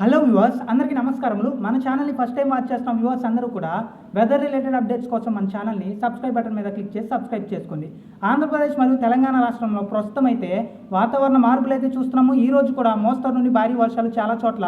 Hello viewers అందరికీ నమస్కారములు. మన ఛానల్ని ఫస్ట్ టైం వాచ్ చేస్తున్న వ్యూవర్స్ అందరూ కూడా వెదర్ రిలేటెడ్ అప్డేట్స్ కోసం మన ఛానల్ని సబ్స్క్రైబ్ బటన్ మీద క్లిక్ చేసి సబ్స్క్రైబ్ చేసుకోండి. ఆంధ్రప్రదేశ్ మరియు తెలంగాణ రాష్ట్రంలో ప్రస్తుతం అయితే వాతావరణ మార్పులు అయితే చూస్తున్నాము. ఈ రోజు కూడా మోస్తరు నుండి భారీ వర్షాలు చాలా చోట్ల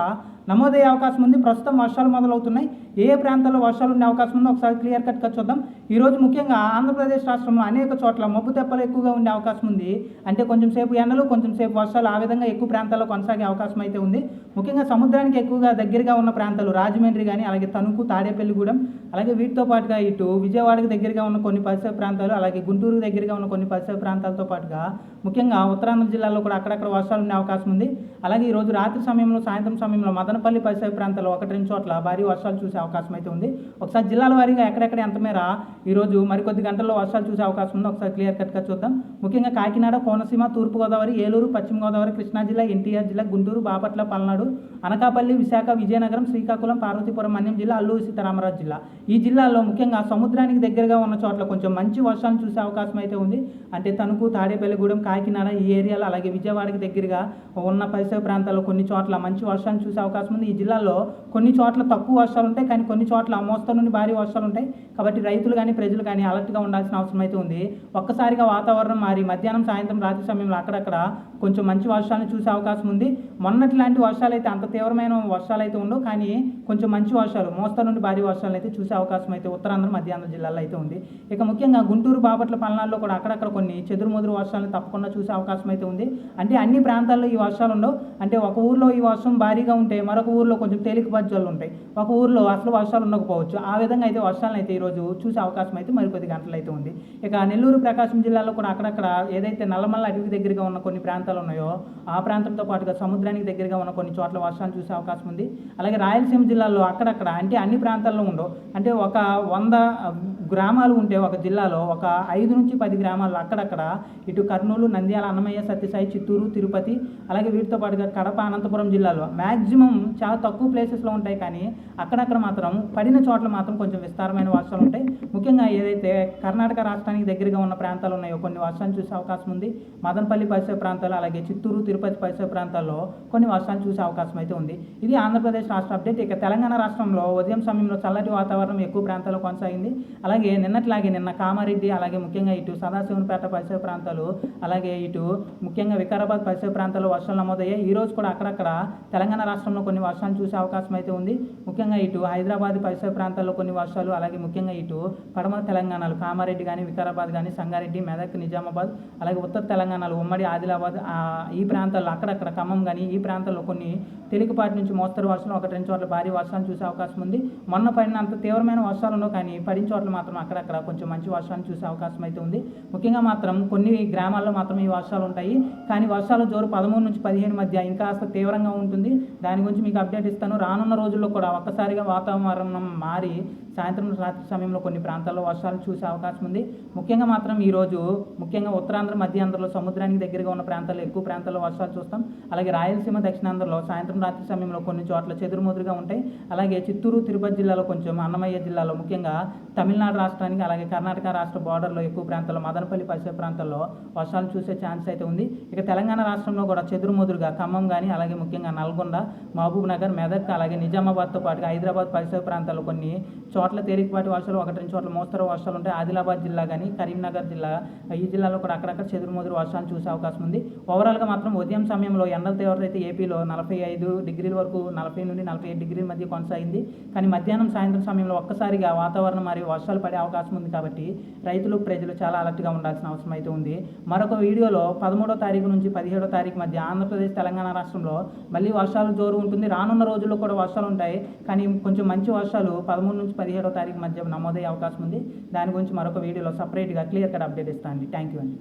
నమోదయ్యే అవకాశం ఉంది. ప్రస్తుతం వర్షాలు మొదలవుతున్నాయి. ఏ ఏ ప్రాంతాల్లో వర్షాలు ఉండే అవకాశం ఉందో ఒకసారి క్లియర్ కట్గా చూద్దాం. ఈరోజు ముఖ్యంగా ఆంధ్రప్రదేశ్ రాష్ట్రంలో అనేక చోట్ల మబ్బు తెప్పలు ఎక్కువగా ఉండే అవకాశం ఉంది. అంటే కొంచెం సేపు ఎండలు కొంచెం సేపు వర్షాలు ఆ విధంగా ఎక్కువ ప్రాంతాల్లో కొనసాగే అవకాశం అయితే ఉంది. ముఖ్యంగా సముద్రానికి ఎక్కువగా దగ్గరగా ఉన్న ప్రాంతాలు రాజమండ్రి కానీ అలాగే తణుకు తాడేపల్లిగూడెం అలాగే వీటితో పాటుగా ఇటు విజయవాడకు దగ్గరగా ఉన్న కొన్ని పరిసర ప్రాంతాలు అలాగే గుంటూరుకు దగ్గరగా ఉన్న కొన్ని పరిసర ప్రాంతాలతో పాటుగా ముఖ్యంగా ఉత్తరాంధ్ర జిల్లాలో కూడా అక్కడక్కడ వర్షాలు ఉండే అవకాశం ఉంది. అలాగే ఈరోజు రాత్రి సమయంలో సాయంత్రం సమయంలో మదనపల్లి పరిసర ప్రాంతాల్లో ఒకటి రెండు చోట్ల భారీ వర్షాలు చూసే అవకాశం అయితే ఉంది. ఒకసారి జిల్లాల వారీగా ఎక్కడెక్కడ ఎంత మేర ఈ రోజు మరికొద్ది గంటల్లో వర్షాలు చూసే అవకాశం ఉంది ఒకసారి క్లియర్ కట్గా చూద్దాం. ముఖ్యంగా కాకినాడ కోనసీమ తూర్పుగోదావరి ఏలూరు పశ్చిమ గోదావరి కృష్ణా జిల్లా ఎన్టీఆర్ జిల్లా గుంటూరు బాపట్ల పల్నాడు అనకాపల్లి విశాఖ విజయనగరం శ్రీకాకుళం పార్వతీపురం మన్యం జిల్లా అల్లూరు సీతారామరాజు జిల్లా. ఈ జిల్లాల్లో ముఖ్యంగా సముద్రానికి దగ్గరగా ఉన్న చోట్ల కొంచెం మంచి వర్షాలు చూసే అవకాశం అయితే ఉంది. అంటే తణుకు తాడేపల్లిగూడెం కాకినాడ ఈ ఏరియాలో అలాగే విజయవాడకి దగ్గరగా ఉన్న పరిసర ప్రాంతాల్లో కొన్ని చోట్ల మంచి వర్షాలు చూసే అవకాశం ఉంది ఈ జిల్లాల్లో కొన్ని చోట్ల తక్కువ వర్షాలు ఉంటాయి కానీ కొన్ని చోట్ల మోస్తరు నుండి భారీ వర్షాలు ఉంటాయి. కాబట్టి రైతులు కానీ ప్రజలు కానీ అలర్ట్గా ఉండాల్సిన అవసరం అయితే ఉంది. ఒక్కసారిగా వాతావరణం మారి మధ్యాహ్నం సాయంత్రం రాత్రి సమయంలో అక్కడక్కడ కొంచెం మంచి వర్షాలను చూసే అవకాశం ఉంది. మొన్నటి లాంటి వర్షాలు అయితే అంత తీవ్రమైన వర్షాలు అయితే ఉండవు. కానీ కొంచెం మంచి వర్షాలు మోస్తరు నుండి భారీ వర్షాలు అయితే చూసే అవకాశం అయితే ఉత్తరాంధ్ర మధ్యాంధ్ర జిల్లాలో అయితే ఉంది. ఇక ముఖ్యంగా గుంటూరు బాపట్ల పల్నాడులో కూడా అక్కడక్కడ కొన్ని చెదురుమదురు వర్షాలను తప్పకుండా చూసే అవకాశం అయితే ఉంది. అంటే అన్ని ప్రాంతాల్లో ఈ వర్షాలు ఉండవు. అంటే ఒక ఊర్లో ఈ వర్షం భారీగా ఉంటే మరొక ఊర్లో కొంచెం తేలిక జల్లు ఉంటాయి. ఒక ఊర్లో అసలు వర్షాలు ఉండకపోవచ్చు. ఆ విధంగా అయితే వర్షాలను అయితే ఈరోజు చూసే అవకాశం అయితే మరికొద్ది గంటలు అయితే ఉంది. ఇక నెల్లూరు ప్రకాశం జిల్లాలో కూడా అక్కడక్కడ ఏదైతే నల్లమల్ల అడవికి దగ్గరగా ఉన్న కొన్ని ప్రాంతాలు ఉన్నాయో ఆ ప్రాంతంతో పాటుగా సముద్రానికి దగ్గరగా ఉన్న కొన్ని చోట్ల వర్షాలు చూసే అవకాశం ఉంది. అలాగే రాయలసీమ జిల్లాలో అక్కడక్కడ అంటే అన్ని ప్రాంతాల్లో ఉండవు. అంటే ఒక వంద గ్రామాలు ఉంటే ఒక జిల్లాలో ఒక ఐదు నుంచి పది గ్రామాల్లో అక్కడక్కడ ఇటు కర్నూలు నంద్యాల అన్నమయ్య సత్యసాయి చిత్తూరు తిరుపతి అలాగే వీటితో పాటుగా కడప అనంతపురం జిల్లాలో మ్యాక్సిమం చాలా తక్కువ ప్లేసెస్లో ఉంటాయి కానీ అక్కడక్కడ మాత్రం పడిన చోట్ల మాత్రం కొంచెం విస్తారమైన వర్షాలు ఉంటాయి. ముఖ్యంగా ఏదైతే కర్ణాటక రాష్ట్రానికి దగ్గరగా ఉన్న ప్రాంతాలు ఉన్నాయో కొన్ని వర్షాలు చూసే అవకాశం ఉంది. మదనపల్లి పరిసర ప్రాంతాలు అలాగే చిత్తూరు తిరుపతి పరిసర ప్రాంతాల్లో కొన్ని వర్షాలు చూసే అవకాశం అయితే ఉంది. ఇది ఆంధ్రప్రదేశ్ రాష్ట్ర అప్డేట్. ఇక తెలంగాణ రాష్ట్రంలో ఉదయం సమయంలో చల్లటి వాతావరణం ఎక్కువ ప్రాంతాల్లో కొనసాగింది. అలాగే నిన్నట్లాగే నిన్న కామారెడ్డి అలాగే ముఖ్యంగా ఇటు సదాశివనపేట పరిసర ప్రాంతాలు అలాగే ఇటు ముఖ్యంగా వికారాబాద్ పరిసర ప్రాంతాల్లో వర్షాలు నమోదయ్యాయి. ఈ రోజు కూడా అక్కడక్కడ తెలంగాణ రాష్ట్రంలో కొన్ని వర్షాలు చూసే అవకాశం అయితే ఉంది. ముఖ్యంగా ఇటు హైదరాబాద్ పరిసర ప్రాంతాల్లో కొన్ని వర్షాలు అలాగే ముఖ్యంగా ఇటు పడమర తెలంగాణలో కామారెడ్డి కానీ వికారాబాద్ కానీ సంగారెడ్డి మెదక్ నిజామాబాద్ అలాగే ఉత్తర తెలంగాణలో ఉమ్మడి ఆదిలాబాద్ ఈ ప్రాంతాల్లో అక్కడక్కడ ఖమ్మం కానీ ఈ ప్రాంతాల్లో కొన్ని తేలికపాటి నుంచి మోస్తరు వర్షాలు ఒకటి రెండు చోట్ల భారీ వర్షాలు చూసే అవకాశం ఉంది. మొన్న పడినంత తీవ్రమైన వర్షాలు ఉండవు కానీ పడిన చోట్ల మాత్రం అక్కడక్కడ కొంచెం మంచి వర్షాలు చూసే అవకాశం అయితే ఉంది. ముఖ్యంగా మాత్రం కొన్ని గ్రామాల్లో మాత్రం ఈ వర్షాలు ఉంటాయి. కానీ వర్షాలు జోరు పదమూడు నుంచి పదిహేను మధ్య ఇంకా కాస్త తీవ్రంగా ఉంటుంది. దాని గురించి మీకు అప్డేట్ ఇస్తాను. రానున్న రోజుల్లో కూడా ఒక్కసారిగా వాతావరణం మారి సాయంత్రం రాత్రి సమయంలో కొన్ని ప్రాంతాల్లో వర్షాలు చూసే అవకాశం ఉంది. ముఖ్యంగా మాత్రం ఈరోజు ముఖ్యంగా ఉత్తరాంధ్ర మధ్యాంధ్రలో సముద్రానికి దగ్గరగా ఉన్న ప్రాంతాల్లో ఎక్కువ ప్రాంతాల్లో వర్షాలు చూస్తాం. అలాగే రాయలసీమ దక్షిణాంధ్రలో సాయంత్రం రాత్రి సమయంలో కొన్ని చోట్ల చెదురుమదురుగా ఉంటాయి. అలాగే చిత్తూరు తిరుపతి జిల్లాలో కొంచెం అన్నమయ్య జిల్లాలో ముఖ్యంగా తమిళనాడు రాష్ట్రానికి అలాగే కర్ణాటక రాష్ట్ర బార్డర్లో ఎక్కువ ప్రాంతాల్లో మదనపల్లి పరిసర ప్రాంతాల్లో వర్షాలు చూసే ఛాన్స్ అయితే ఉంది. ఇక తెలంగాణ రాష్ట్రంలో కూడా చెదురుమదురుగా ఖమ్మం కానీ అలాగే ముఖ్యంగా నల్గొండ మహబూబ్ నగర్ మెదక్ అలాగే నిజామాబాద్తో పాటుగా హైదరాబాద్ పరిసర ప్రాంతాల్లో కొన్ని చోట్ల తేలికపాటి వర్షాలు ఒకటి రెండు చోట్ల మోస్తరు వర్షాలు ఉంటాయి ఆదిలాబాద్ జిల్లా కానీ కరీంనగర్ జిల్లా ఈ జిల్లాలో కూడా అక్కడక్కడ చెదురుమదురు వర్షాలు చూసే అవకాశం ఉంది. ఓవరాల్గా మాత్రం ఉదయం సమయంలో ఎండల తీవ్రత అయితే ఏపీలో నలభై ఐదు డిగ్రీల వరకు నలభై నుండి నలభై ఐదు డిగ్రీల మధ్య కొనసాగింది. కానీ మధ్యాహ్నం సాయంత్రం సమయంలో ఒక్కసారిగా వాతావరణం మరియు వర్షాలు పడే అవకాశం ఉంది కాబట్టి రైతులు ప్రజలు చాలా అలర్ట్గా ఉండాల్సిన అవసరం అయితే ఉంది. మరొక వీడియోలో పదమూడో తారీఖు నుంచి పదిహేడో తారీఖు మధ్య ఆంధ్రప్రదేశ్ తెలంగాణ రాష్ట్రంలో మళ్ళీ వర్షాలు జోరు ఉంటుంది. రానున్న రోజుల్లో కూడా వర్షాలు ఉంటాయి. కానీ కొంచెం మంచి వర్షాలు పదమూడు నుంచి పదిహేడో తారీఖు మధ్య నమోదయ్యే అవకాశం ఉంది. దాని గురించి మరొక వీడియోలో సపరేట్గా క్లియర్ కట్ అప్డేట్ ఇస్తాను అండి. థ్యాంక్ యూ అండి.